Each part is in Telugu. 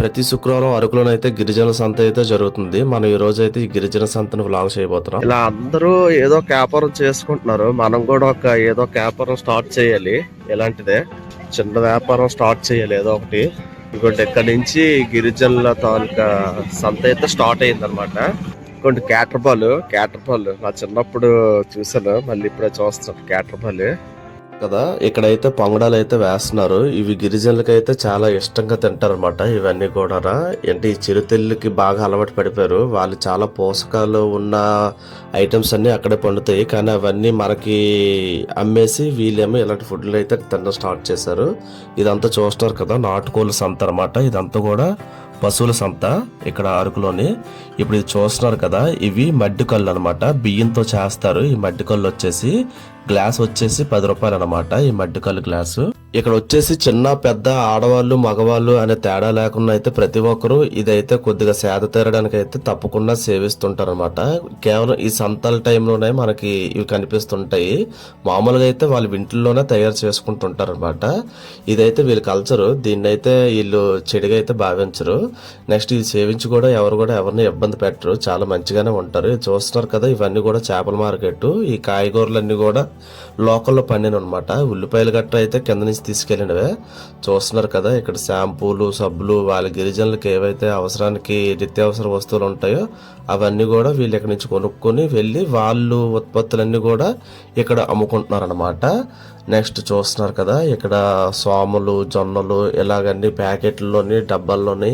ప్రతి శుక్రవారం అరకులోనైతే గిరిజన సంత అయితే జరుగుతుంది. మనం ఈ రోజు అయితే ఈ గిరిజన సంతను వ్లాగ్ చేయబోతున్నాం. ఇలా అందరూ ఏదో వ్యాపారం చేసుకుంటున్నారు. మనం కూడా ఒక ఏదో ఒక వ్యాపారం స్టార్ట్ చేయాలి. ఇలాంటిదే చిన్న వ్యాపారం స్టార్ట్ చేయాలి ఏదో ఒకటి. ఇంకోటి ఇక్కడ నుంచి గిరిజనుల తాలూకా సంత అయితే స్టార్ట్ అయింది అనమాట ఇంకోటి క్యాటర్బాల్ క్యాటర్బాల్ నా చిన్నప్పుడు చూసాను మళ్ళీ ఇప్పుడే చూస్తాను క్యాటర్బాల్ కదా ఇక్కడైతే పొంగడాలు అయితే వేస్తున్నారు. ఇవి గిరిజనులకి అయితే చాలా ఇష్టంగా తింటారు అనమాట ఇవన్నీ కూడా అంటే ఈ చిరుతిళ్ళకి బాగా అలవాటు పడిపోయారు. వాళ్ళు చాలా పోషకాలు ఉన్న ఐటమ్స్ అన్ని అక్కడే పండుతాయి. కానీ అవన్నీ మనకి అమ్మేసి వీళ్ళేమో ఇలాంటి ఫుడ్లు అయితే తినడం స్టార్ట్ చేశారు. ఇదంతా చూస్తున్నారు కదా నాటుకోళ్ళ సంత అనమాట ఇదంతా కూడా పశువుల సంత ఇక్కడ అరకులోని. ఇప్పుడు ఇది చూస్తున్నారు కదా ఇవి మడ్డి కళ్ళు అనమాట బియ్యంతో చేస్తారు. ఈ మడ్డి కళ్ళు వచ్చేసి గ్లాస్ వచ్చేసి పది రూపాయలు అనమాట ఈ మడ్డి గ్లాసు. ఇక్కడ వచ్చేసి చిన్న పెద్ద ఆడవాళ్ళు మగవాళ్ళు అనే తేడా లేకుండా అయితే ప్రతి ఒక్కరూ ఇదైతే కొద్దిగా సేద తీరడానికి అయితే తప్పకుండా సేవిస్తుంటారు అనమాట కేవలం ఈ సంతాల టైంలోనే మనకి ఇవి కనిపిస్తుంటాయి. మామూలుగా అయితే వాళ్ళు ఇంట్లోనే తయారు చేసుకుంటుంటారు అనమాట ఇదైతే వీళ్ళ కల్చరు. దీన్ని అయితే వీళ్ళు చెడుగా అయితే భావించరు. నెక్స్ట్ ఇది సేవించి కూడా ఎవరు కూడా ఎవరిని ఇబ్బంది పెట్టరు. చాలా మంచిగానే ఉంటారు. చూస్తున్నారు కదా ఇవన్నీ కూడా చేపల మార్కెట్ ఈ కాయగూరలన్నీ కూడా లోకల్లో పండిన అనమాట ఉల్లిపాయలు గట్ట అయితే కింద నుంచి తీసుకెళ్ళినవే. చూస్తున్నారు కదా ఇక్కడ షాంపూలు సబ్బులు వాళ్ళ గిరిజనులకు ఏవైతే అవసరానికి నిత్యావసర వస్తువులు ఉంటాయో అవన్నీ కూడా వీళ్ళు ఇక్కడ నుంచి కొనుక్కొని వెళ్ళి వాళ్ళు ఉత్పత్తులన్నీ కూడా ఇక్కడ అమ్ముకుంటున్నారు అనమాట నెక్స్ట్ చూస్తున్నారు కదా ఇక్కడ సోములు జొన్నలు ఇలాగన్నీ ప్యాకెట్లలోని డబ్బాల్లోని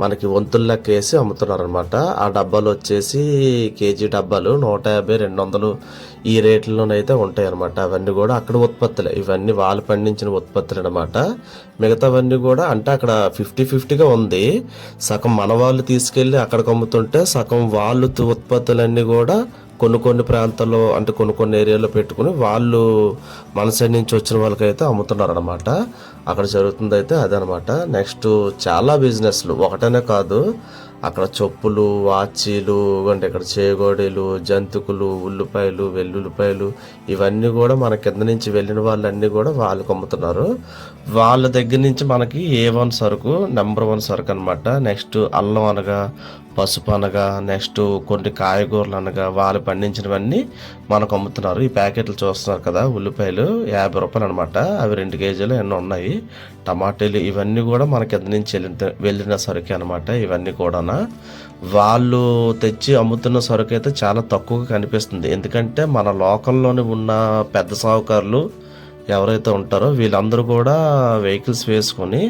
మనకి వంతుల లెక్క వేసి అమ్ముతున్నారు అనమాట ఆ డబ్బాలు వచ్చేసి కేజీ డబ్బాలు నూట యాభై రెండు వందలు ఈ రేట్లలోనైతే ఉంటాయి అనమాట అవన్నీ కూడా అక్కడ ఉత్పత్తులే. ఇవన్నీ వాళ్ళు పండించిన ఉత్పత్తులు అనమాట మిగతావన్నీ కూడా అంటే అక్కడ ఫిఫ్టీ ఫిఫ్టీగా ఉంది. సగం మన వాళ్ళు తీసుకెళ్ళి అక్కడికి అమ్ముతుంటే సగం వాళ్ళు ఉత్పత్తులన్నీ కూడా కొన్ని కొన్ని ప్రాంతాల్లో అంటే కొన్ని కొన్ని ఏరియాలో పెట్టుకుని వాళ్ళు మన సైడ్ నుంచి వచ్చిన వాళ్ళకైతే అమ్ముతున్నారు అనమాట అక్కడ జరుగుతుంది అయితే అదనమాట. నెక్స్ట్ చాలా బిజినెస్లు. ఒకటనే కాదు అక్కడ చెప్పులు వాచీలు అంటే ఇక్కడ చేగోడీలు జంతుకులు ఉల్లిపాయలు వెల్లుల్లిపాయలు ఇవన్నీ కూడా మన కింద నుంచి వెళ్ళిన వాళ్ళన్నీ కూడా వాళ్ళకి అమ్ముతున్నారు వాళ్ళ దగ్గర నుంచి మనకి ఏ వన్ సరుకు నెంబర్ వన్ సరుకు అనమాట నెక్స్ట్ అల్లం అనగా పసుపు అనగా నెక్స్ట్ కొన్ని కాయగూరలు అనగా వాళ్ళు పండించినవన్నీ మనకు అమ్ముతున్నారు ఈ ప్యాకెట్లు చూస్తున్నారు కదా ఉల్లిపాయలు యాభై రూపాయలు అనమాట అవి రెండు కేజీలు ఎన్నో ఉన్నాయి. టమాటాలు ఇవన్నీ కూడా మన కింద నుంచి వెళ్ళిన వెళ్ళిన సరుకే అనమాట ఇవన్నీ కూడా వాళ్ళు తెచ్చి అమ్ముతున్న సరుకు అయితే చాలా తక్కువగా కనిపిస్తుంది. ఎందుకంటే మన లోకల్లోని ఉన్న పెద్ద సాహుకారులు ఎవరైతే ఉంటారో వీళ్ళందరూ కూడా వెహికల్స్ వేసుకొని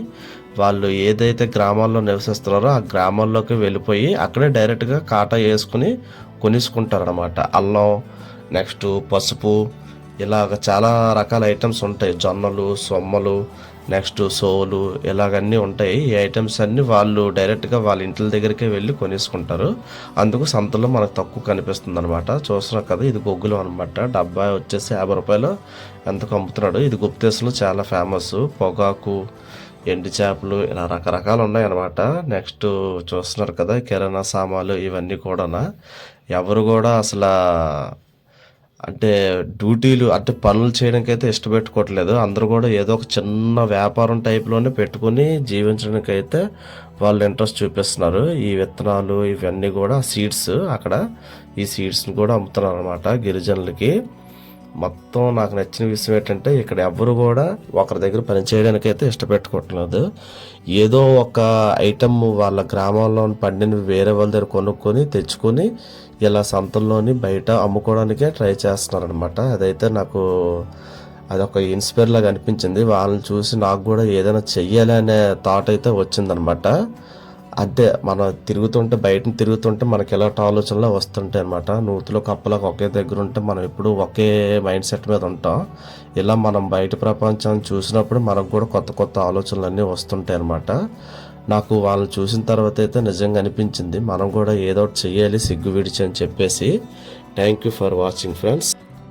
వాళ్ళు ఏదైతే గ్రామాల్లో నివసిస్తున్నారో ఆ గ్రామాల్లోకి వెళ్ళిపోయి అక్కడే డైరెక్ట్గా కాటా వేసుకుని కొనిసుకుంటారనమాట అల్లం నెక్స్ట్ పసుపు ఇలాగ చాలా రకాల ఐటమ్స్ ఉంటాయి. జొన్నలు సొమ్మలు నెక్స్ట్ సోలు ఇలాగన్నీ ఉంటాయి. ఈ ఐటమ్స్ అన్నీ వాళ్ళు డైరెక్ట్గా వాళ్ళ ఇంట్ల దగ్గరికే వెళ్ళి కొనేసుకుంటారు. అందుకు సంతలో మనకు తక్కువ కనిపిస్తుంది అనమాట చూస్తున్నాం కదా ఇది గొగ్గులు అనమాట డబ్బా వచ్చేసి యాభై రూపాయలు ఎంతకు అమ్ముతున్నాడు. ఇది గుప్తేశ్లో చాలా ఫేమస్ పొగాకు ఎండు చేపలు ఇలా రకరకాలు ఉన్నాయన్నమాట. నెక్స్ట్ చూస్తున్నారు కదా కిరాణా సామాన్లు ఇవన్నీ కూడా ఎవరు కూడా అసలు అంటే డ్యూటీలు అంటే పనులు చేయడానికి అయితే ఇష్టపెట్టుకోవట్లేదు. అందరూ కూడా ఏదో ఒక చిన్న వ్యాపారం టైప్లోనే పెట్టుకుని జీవించడానికి అయితే వాళ్ళు ఇంట్రెస్ట్ చూపిస్తున్నారు. ఈ విత్తనాలు ఇవన్నీ కూడా సీడ్స్ అక్కడ ఈ సీడ్స్ని కూడా అమ్ముతున్నారు అనమాట గిరిజనులకి. మొత్తం నాకు నచ్చిన విషయం ఏంటంటే ఇక్కడ ఎవరు కూడా ఒకరి దగ్గర పని చేయడానికి అయితే ఇష్టపెట్టుకోవట్లేదు. ఏదో ఒక ఐటమ్ వాళ్ళ గ్రామంలో పండిన వేరే వాళ్ళ దగ్గర కొనుక్కొని తెచ్చుకొని ఇలా సంతల్లోని బయట అమ్ముకోవడానికే ట్రై చేస్తున్నారనమాట అదైతే నాకు అదొక ఇన్స్పైర్ లాగా అనిపించింది. వాళ్ళని చూసి నాకు కూడా ఏదైనా చెయ్యాలి అనే థాట్ అయితే వచ్చిందనమాట అదే మనం తిరుగుతుంటే బయట తిరుగుతుంటే మనకి ఎలాంటి ఆలోచనలు వస్తుంటాయి అనమాట నూతులు కప్పలకు ఒకే దగ్గర ఉంటే మనం ఎప్పుడు ఒకే మైండ్ సెట్ మీద ఉంటాం. ఇలా మనం బయట ప్రపంచాన్ని చూసినప్పుడు మనకు కూడా కొత్త కొత్త ఆలోచనలు అన్నీ వస్తుంటాయి అనమాట నాకు వాళ్ళని చూసిన తర్వాత అయితే నిజంగా అనిపించింది. మనం కూడా ఏదో ఒకటి చెయ్యాలి సిగ్గు విడిచి అని చెప్పేసి. Thank you for watching friends